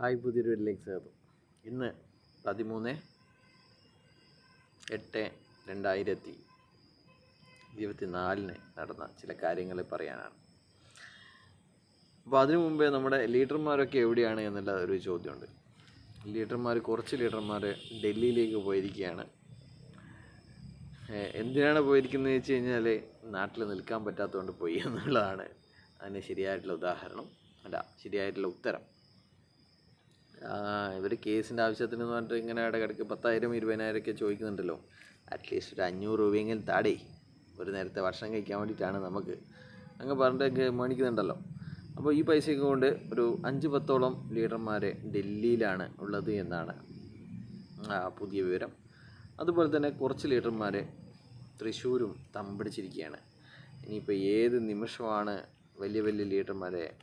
Hi പുതിയൊരു വീട്ടിലേക്ക് സ്വാഗതം. ഇന്ന് പതിമൂന്ന് എട്ട് രണ്ടായിരത്തി ഇരുപത്തി നാലിന് നടന്ന ചില കാര്യങ്ങൾ പറയാനാണ്. അപ്പോൾ അതിനു മുമ്പേ നമ്മുടെ ലീഡർമാരൊക്കെ എവിടെയാണ് എന്നുള്ള ഒരു ചോദ്യമുണ്ട്. ലീഡർമാർ കുറച്ച് ലീഡർമാർ ഡൽഹിയിലേക്ക് പോയിരിക്കുകയാണ്. എന്തിനാണ് പോയിരിക്കുന്നത് വെച്ച് കഴിഞ്ഞാൽ നാട്ടിൽ നിൽക്കാൻ പറ്റാത്തതുകൊണ്ട് പോയി എന്നുള്ളതാണ് അതിന് ശരിയായിട്ടുള്ള ഉദാഹരണം. അല്ല ശരിയായിട്ടുള്ള ഉത്തരം. ഇവർ കേസിന്റെ ആവശ്യത്തിന് എന്ന് പറഞ്ഞിട്ട് ഇങ്ങനെ ഇടയ്ക്കിടയ്ക്ക് പത്തായിരം ഇരുപതിനായിരം ഒക്കെ ചോദിക്കുന്നുണ്ടല്ലോ. അറ്റ്ലീസ്റ്റ് ഒരു അഞ്ഞൂറ് രൂപയെങ്കിലും താടേ. ഒരു നേരത്തെ ഭക്ഷണം കഴിക്കാൻ വേണ്ടിയിട്ടാണ് നമുക്ക് അങ്ങ് പറഞ്ഞിട്ടൊക്കെ മേടിക്കുന്നുണ്ടല്ലോ. അപ്പോൾ ഈ പൈസയൊക്കെ കൊണ്ട് ഒരു അഞ്ച് പത്തോളം ലീഡർമാർ ഡൽഹിയിലാണ് ഉള്ളത് എന്നാണ് പുതിയ വിവരം. അതുപോലെ തന്നെ കുറച്ച് ലീഡർമാർ തൃശ്ശൂരും തമ്പടിച്ചിരിക്കുകയാണ്. ഇനിയിപ്പോൾ ഏത് നിമിഷമാണ് വലിയ വലിയ ലീഡർമാരെ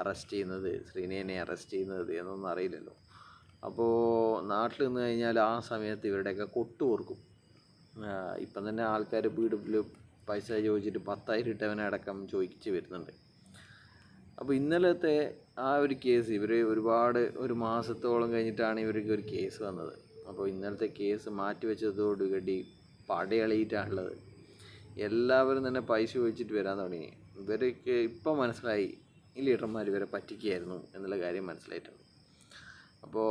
അറസ്റ്റ് ചെയ്യുന്നത് ശ്രീനേനെ അറസ്റ്റ് ചെയ്യുന്നത് എന്നൊന്നും അറിയില്ലല്ലോ. അപ്പോൾ നാട്ടിൽ നിന്ന് കഴിഞ്ഞാൽ ആ സമയത്ത് ഇവരുടെയൊക്കെ കൊട്ടു ഓർക്കും. ഇപ്പം തന്നെ ആൾക്കാർ വീട്ടിൽ പൈസ ചോദിച്ചിട്ട് പത്തായിരം ഇട്ടവനെ അടക്കം ചോദിച്ച് വരുന്നുണ്ട്. അപ്പോൾ ഇന്നലത്തെ ആ ഒരു കേസ് ഇവർ ഒരുപാട് ഒരു മാസത്തോളം കഴിഞ്ഞിട്ടാണ് ഇവർക്ക് ഒരു കേസ് വന്നത്. അപ്പോൾ ഇന്നലത്തെ കേസ് മാറ്റിവെച്ചതോടുകൂടി പടയളിയിട്ടാണുള്ളത്. എല്ലാവരും തന്നെ പൈസ ചോദിച്ചിട്ട് വരാൻ തുടങ്ങി. ഇവർക്ക് ഇപ്പം മനസ്സിലായി ഈ ലീഡർമാർ ഇവരെ പറ്റിക്കുകയായിരുന്നു എന്നുള്ള കാര്യം മനസ്സിലായിട്ടുണ്ട്. അപ്പോൾ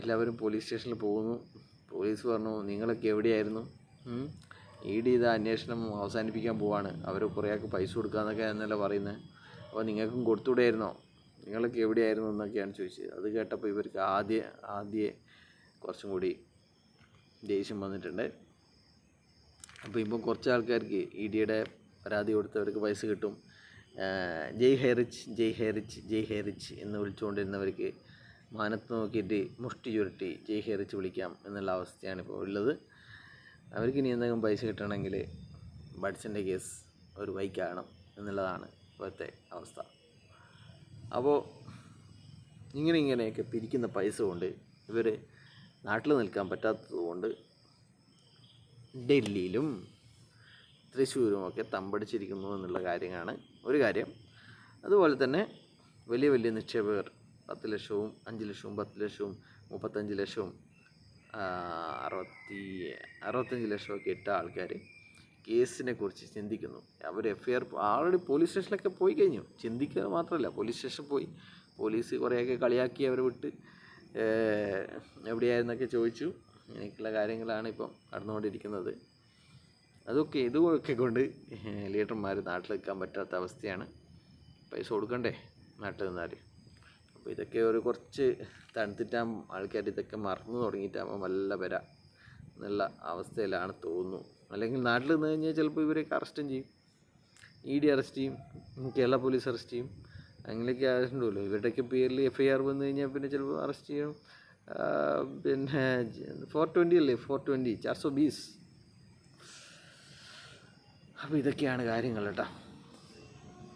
എല്ലാവരും പോലീസ് സ്റ്റേഷനിൽ പോകുന്നു. പോലീസ് പറഞ്ഞു നിങ്ങളൊക്കെ എവിടെയായിരുന്നു? ഇ ഡി ഇത് അന്വേഷണം അവസാനിപ്പിക്കാൻ പോവാണ്. അവർ കുറേ ആൾക്ക് പൈസ കൊടുക്കാമെന്നൊക്കെ എന്നല്ല പറയുന്നത് അപ്പോൾ നിങ്ങൾക്കും കൊടുത്തുകൂടെയായിരുന്നോ നിങ്ങളൊക്കെ എവിടെയായിരുന്നു എന്നൊക്കെയാണ് ചോദിച്ചത്. അത് കേട്ടപ്പോൾ ഇവർക്ക് ആദ്യ ആദ്യ കുറച്ചും കൂടി ദേഷ്യം വന്നിട്ടുണ്ട്. അപ്പോൾ ഇപ്പോൾ കുറച്ച് ആൾക്കാർക്ക് ഇ ഡിയുടെ പരാതി കൊടുത്തവർക്ക് പൈസ കിട്ടും. ജയ് ഹെറിച്ച് ജയ് ഹെറിച്ച് ജയ് ഹെറിച്ച് എന്ന് വിളിച്ചുകൊണ്ടിരുന്നവർക്ക് മാനത്ത് നോക്കിയിട്ട് മുഷ്ടി ചുരുട്ടി ജയ് ഹെറിച്ച് വിളിക്കാം എന്നുള്ള അവസ്ഥയാണ് ഇപ്പോൾ ഉള്ളത്. അവർക്ക് ഇനി എന്തെങ്കിലും പൈസ കിട്ടണമെങ്കിൽ ബഡ്സിന്റെ കേസ് ഒരു വൈക്കാകണം എന്നുള്ളതാണ് ഇപ്പോഴത്തെ അവസ്ഥ. അപ്പോൾ ഇങ്ങനെ ഇങ്ങനെയൊക്കെ പിരിക്കുന്ന പൈസ കൊണ്ട് ഇവർ നാട്ടിൽ നിൽക്കാൻ പറ്റാത്തതുകൊണ്ട് ഡൽഹിയിലും തൃശ്ശൂരും ഒക്കെ തമ്പടിച്ചിരിക്കുന്നു എന്നുള്ള കാര്യമാണ് ഒരു കാര്യം. അതുപോലെ തന്നെ വലിയ വലിയ നിക്ഷേപകർ പത്ത് ലക്ഷവും അഞ്ച് ലക്ഷവും പത്ത് ലക്ഷവും മുപ്പത്തഞ്ച് ലക്ഷവും അറുപത്തി അറുപത്തഞ്ച് ലക്ഷമൊക്കെ ഇട്ട ആൾക്കാർ കേസിനെ കുറിച്ച് ചിന്തിക്കുന്നു. അവർ F I R already police സ്റ്റേഷനിലൊക്കെ പോയി കഴിഞ്ഞു. ചിന്തിക്കുക മാത്രമല്ല പോലീസ് സ്റ്റേഷൻ പോയി. പോലീസ് കുറേയൊക്കെ കളിയാക്കി അവരെ വിട്ട് എവിടെയായിരുന്നൊക്കെ ചോദിച്ചു. അങ്ങനെയൊക്കെയുള്ള കാര്യങ്ങളാണ് ഇപ്പം നടന്നുകൊണ്ടിരിക്കുന്നത്. അതൊക്കെ ഇതൊക്കെ കൊണ്ട് ലീഡർമാർ നാട്ടിൽ നിൽക്കാൻ പറ്റാത്ത അവസ്ഥയാണ്. പൈസ കൊടുക്കണ്ടേ നാട്ടിൽ നിന്നാൽ അപ്പോൾ ഇതൊക്കെ ഒരു കുറച്ച് തണുത്തിട്ടാകുമ്പോൾ ആൾക്കാർ ഇതൊക്കെ മറന്നു തുടങ്ങിയിട്ടാകുമ്പോൾ നല്ല വര എന്നുള്ള അവസ്ഥയിലാണ് തോന്നുന്നു. അല്ലെങ്കിൽ നാട്ടിൽ നിന്ന് കഴിഞ്ഞാൽ ചിലപ്പോൾ ഇവരെയൊക്കെ അറസ്റ്റും ചെയ്യും. ഇ ഡി അറസ്റ്റ് ചെയ്യും കേരള പോലീസ് അറസ്റ്റ് ചെയ്യും. അങ്ങനെയൊക്കെ ആവശ്യമുണ്ടല്ലോ ഇവരുടെയൊക്കെ പേരിൽ എഫ് ഐ ആർ വന്നു കഴിഞ്ഞാൽ പിന്നെ ചിലപ്പോൾ അറസ്റ്റ് ചെയ്യണം പിന്നെ ഫോർ ട്വന്റി അല്ലേ? ഫോർ ട്വന്റി ചാർസോ ബീസ്. അപ്പോൾ ഇതൊക്കെയാണ് കാര്യങ്ങൾ കേട്ടോ.